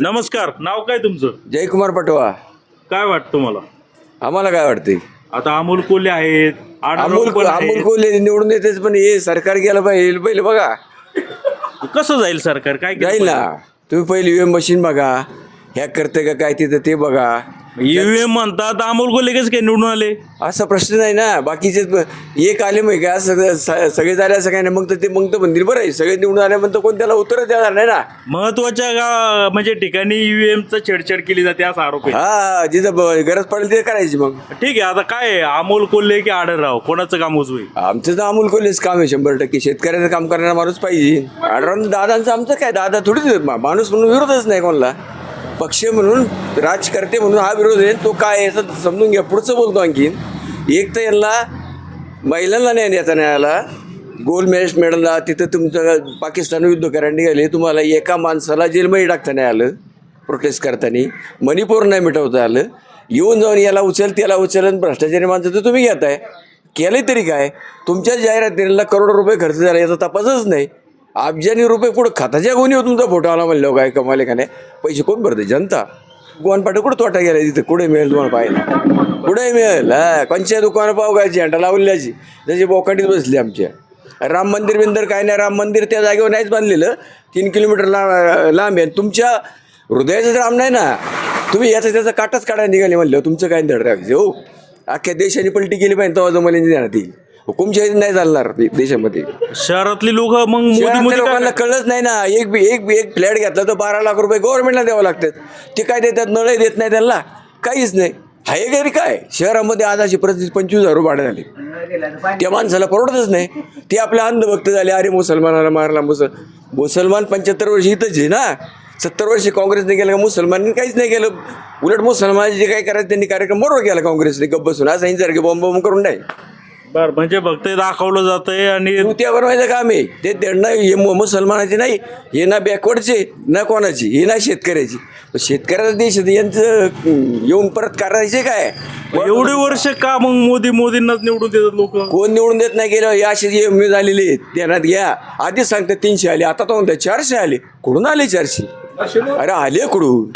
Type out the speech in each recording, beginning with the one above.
नमस्कार नाव काय तुमचं? जयकुमार पटवा. काय वाटतं तुम्हाला? आम्हाला काय वाटते आता अमोल कोल्हे आहेत अमोल पण अमोल. कोल्हे निवडून येतेच पण हे सरकार गेलं पाहिजे. पहिले बघा. कसं जाईल सरकार? काय केलं जाईल ना. तुम्ही पहिले ईव्हीएम मशीन बघा. ह्या करते का काय तिथं ते बघा. ईव्हीएम म्हणतात अमोल कोल्हे कसे काय निवडून आले? असा प्रश्न नाही ना. बाकीचे ब- एक आले मग काय? असं स- सगळे झाले असं काय नाही. मग तर ते मग तर मंदिर बरं आहे. सगळे निवडून आले म्हणतं कोण त्याला उत्तरच देणार नाही ना? महत्त्वाच्या गा- म्हणजे ठिकाणी ईव्हीएम च छेडछाड केली जाते असा आरोप आहे. हा जिथं ब- गरज पडेल ते करायची मग. ठीक आहे आता काय आहे? अमोल कोल्हे की आढळराव? कोणाचं काम उजवं? आमचं तर अमोल कोल्हेच काम आहे शंभर टक्के. शेतकऱ्याचं काम करणारा माणूस पाहिजे. आढळून दादांचं आमचं काय? दादा थोडीच मा- माणूस म्हणून विरोधच नाही कोणाला. पक्ष म्हणून राजकर्ते म्हणून हा विरोध आहे. तो काय आहे याचं समजून घ्या. पुढचं बोलतो आणखीन. एक तर यांना महिलांना न्याय देता नाही आला. गोल्ड मेडल मिळाला तिथं तुमचं पाकिस्तान युद्ध करायला निघाले. तुम्हाला एका माणसाला जेलमध्ये टाकता नाही आलं प्रोटेस्ट करताना. मणिपूर नाही मिटवता आलं. येऊन जाऊन याला उचल त्याला उचल आणि भ्रष्टाचारी माणसं तर तुम्ही घेताय. केले तरी काय? तुमच्या जाहिरातीला करोडो रुपये खर्च झाला याचा तपासच नाही. अब्जानी रुपये कुठं खाताच्या कोणी तुमचा फोटो आला म्हणलं काय कमाले का नाही? पैसे कोण भरते? जनता. गोवानपाटे कुठं तोटा गेला तिथं? कुठे मिळेल तुम्हाला पाहायला? कुठे मिळेल? हा कोणच्या दुकानं पाव काय झेंडा लावल्याची त्याची बोकाटीत बसली आमच्या. राम मंदिर बिंदर काय नाही राम मंदिर त्या जागेवर नाहीच बांधलेलं. तीन किलोमीटर लांब लांब आहे. तुमच्या हृदयाचं राम नाही ना? तुम्ही याचा त्याचा काटाच काढायला निघाले म्हणलं. तुमचं काय धड राखायचं हो. अख्ख्या देशाने पलटी केली पाहिजे तेव्हा जमले देण्यात येईल. हुकुमशाही नाही चालणार दे- देशामध्ये. शहरातली लोक मग मोदी शहरातल्या मोदी काय लोकांना कळलंच नाही ना. एक बी- एक बी- एक फ्लॅट घेतला तर बारा लाख रुपये गव्हर्नमेंटला द्यावं लागतात. ते काय देतात? नळही देत नाही त्यांना. काहीच नाही. हाय घरी काय? शहरामध्ये आजाची परिस्थिती पंचवीस हजार रुपये भाडं झाली. त्या माणसाला परवडतच नाही. ते आपल्या अंधभक्त झाले. अरे मुसलमानाला मारला मुसल मुसलमान पंच्याहत्तर वर्ष इथंच आहे ना. सत्तर वर्ष काँग्रेसने केलं का मुसलमानांनी काहीच नाही केलं. उलट मुसलमान जे काही करायचं त्यांनी कार्यक्रम बरोबर केला काँग्रेसने. गप्प बसून. असं यांच्यासारखे बॉम्ब बॉम्ब करून नाही. बर म्हणजे फक्त दाखवलं जातंय आणि कृत्या बनवायचं काम आहे. ते त्यांना हे मु- मुसलमानाचे नाही हे ना बॅकवर्डचे ना कोणाची हे ना शेतकऱ्याची. पण शेतकऱ्याचा देश आहे, यांचं येऊन परत करायचे काय? एवढे वर्ष का मग मोदी मोदींनाच निवडून देतात लोक? कोण निवडून देत नाही गेलं हे असे जे मी झालेले आहेत ध्यानात घ्या. आधीच सांगते तीनशे आले आता तो म्हणतात चारशे आले. कुठून आले चारशे? अरे आले कुठून?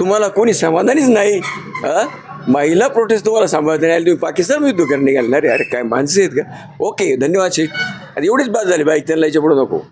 तुम्हाला कोणी समाधानीच नाही हा? महिला प्रोटेस्ट तुम्हाला सांभाळता नाही. आली तुम्ही पाकिस्तान युद्ध करणे घालणार अरे काय माणसं आहेत का? ओके धन्यवाद शेठ. आणि एवढीच बात झाली. बाईक त्यांना याच्यापुढे नको.